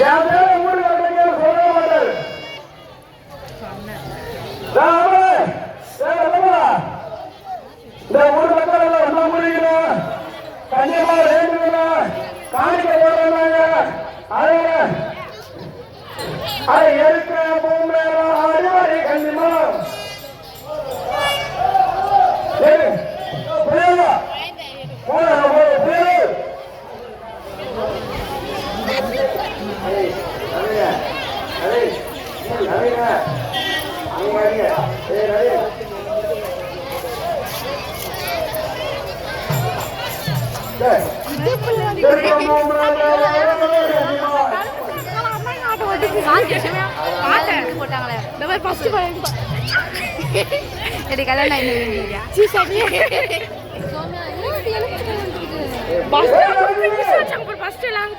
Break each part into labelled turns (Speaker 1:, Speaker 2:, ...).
Speaker 1: யாரும் ஊழல் அப்படிங்கிற சொல்ல மாட்டாரு. இந்த ஊர் மக்கள் எல்லாம் ரொம்ப முடியும் கண்டிப்பா வேண்டும்னா காணிக்க போடுறாங்க அதை அதை எடுக்கிற பொம்மையெல்லாம்
Speaker 2: போட்டாங்களே இந்த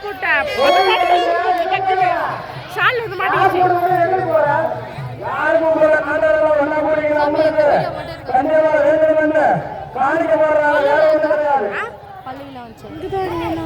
Speaker 2: போட்டேன் ஷால் வந்து மாட்டேங்குது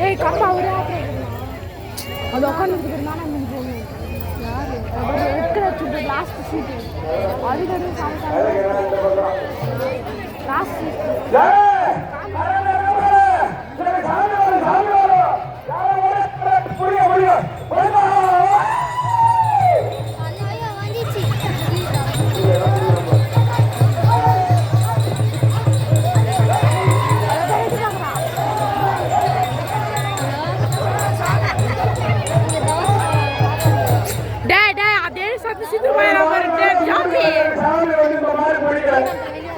Speaker 1: ஏய் கம்பா ஒரு அது
Speaker 2: உட்காந்துருக்குறதுனால இருக்கிற சுட்டு லாஸ்ட் சீட்டு அதுக்கு லாஸ்ட் சீட்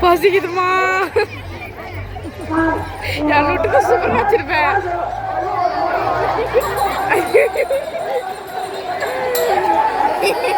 Speaker 2: பசிக்குதுமா என் வீட்டுக்கு சுகர் வச்சிருப்பேன் Yeah.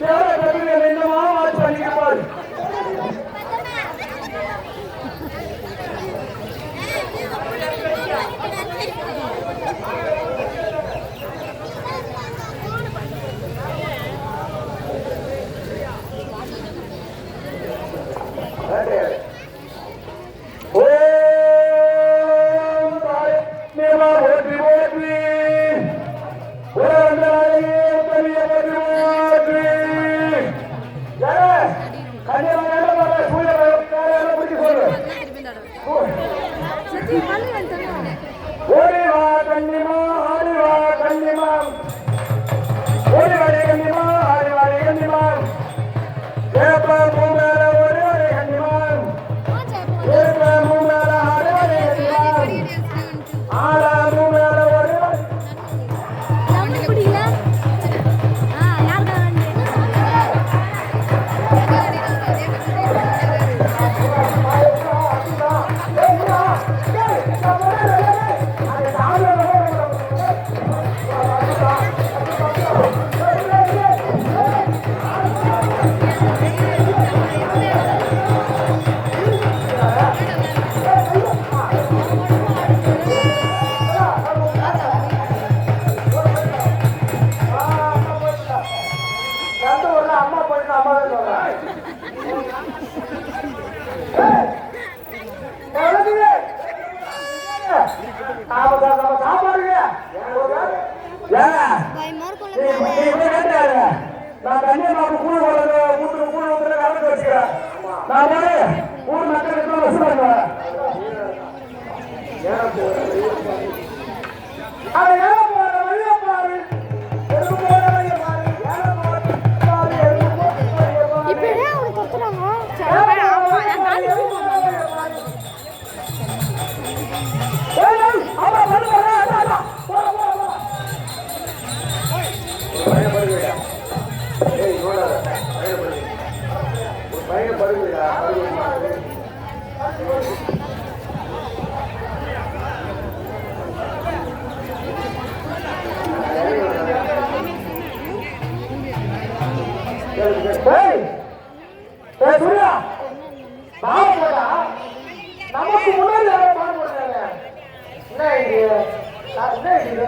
Speaker 2: Go சொல்றேன் அம்மாவே சொல்றேன் நான் கூட கூட கூட கலந்து வச்சுக்கிறேன் நான் நமக்கு முன்னாடி பாடம் போடுறாங்க என்ன இது என்ன இது